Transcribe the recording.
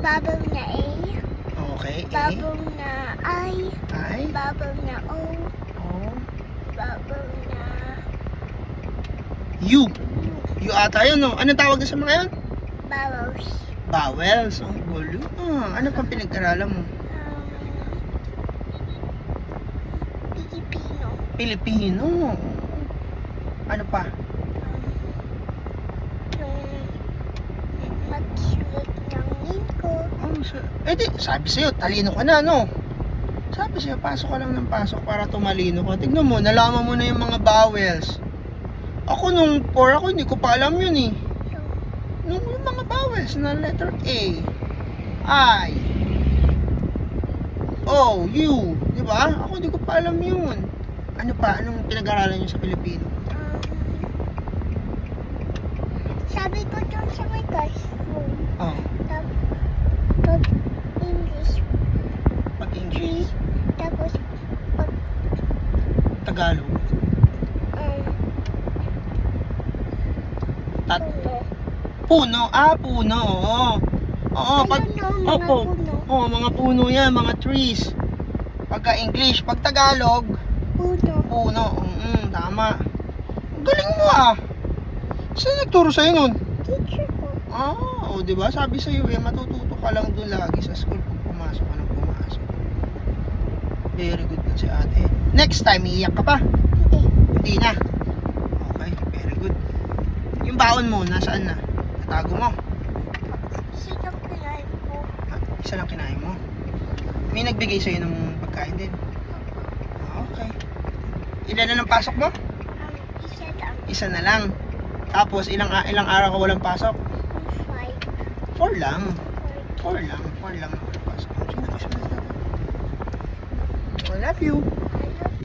Babaw na A. Okay, A. Babaw na I. I. Babaw na O. O. Babaw na U. U. Ata yun, no? Anong tawag sa mga yun? Babaws. Vowels. Ang gulo. Ah, ano pang pinag-aralan mo? Um, Pilipino. Pilipino. Ano pa? Yung magsulat ng name ko. Oh, sa... Eh di, sabi sa'yo, talino ka na, no? Sabi sa'yo, pasok ka lang ng pasok para tumalino ka. Tignan mo, nalaman mo na yung mga vowels. Ako nung 4 ako, hindi ko pa alam yun eh. Nung yung mga vowels na letter A, I, O, U, di ba? Ako hindi ko pa alam yun. Ano pa? Anong pinag-aralan nyo sa Pilipino? Um, sabi ko doon sa may classroom. Oh, Tap, pag English pag tree. English, Tapos pag Tagalog, um, tat, puno. puno, ah, puno, oo. Oo, pag, Ayun no, mga opo, puno. Oo, mga puno yan, mga trees. Pagka English, pag Tagalog, Puno. puno. Mm, tama. Galing mo ah. Sino nagturo sa'yo nun? Teacher ko. Ah, o di ba? Sabi sa'yo eh, matututo ka lang doon lagi sa school pag pumasok ka ng pumasok. Very good na si ate. Next time, iiyak ka pa? Hindi. Hindi na. Okay, very good. Yung baon mo, nasaan na? Natago mo? Sikap kinain ko. Ah, Isa lang kinain mo. May nagbigay sa'yo ng pagkain din. Okay. Ilan na ng pasok mo? Um, isa lang. Isa na lang. Tapos ilang ilang araw ka walang pasok? Five. Four lang. Four. Four lang. Four lang na walang pasok. Sino kiss mo na tatay? I love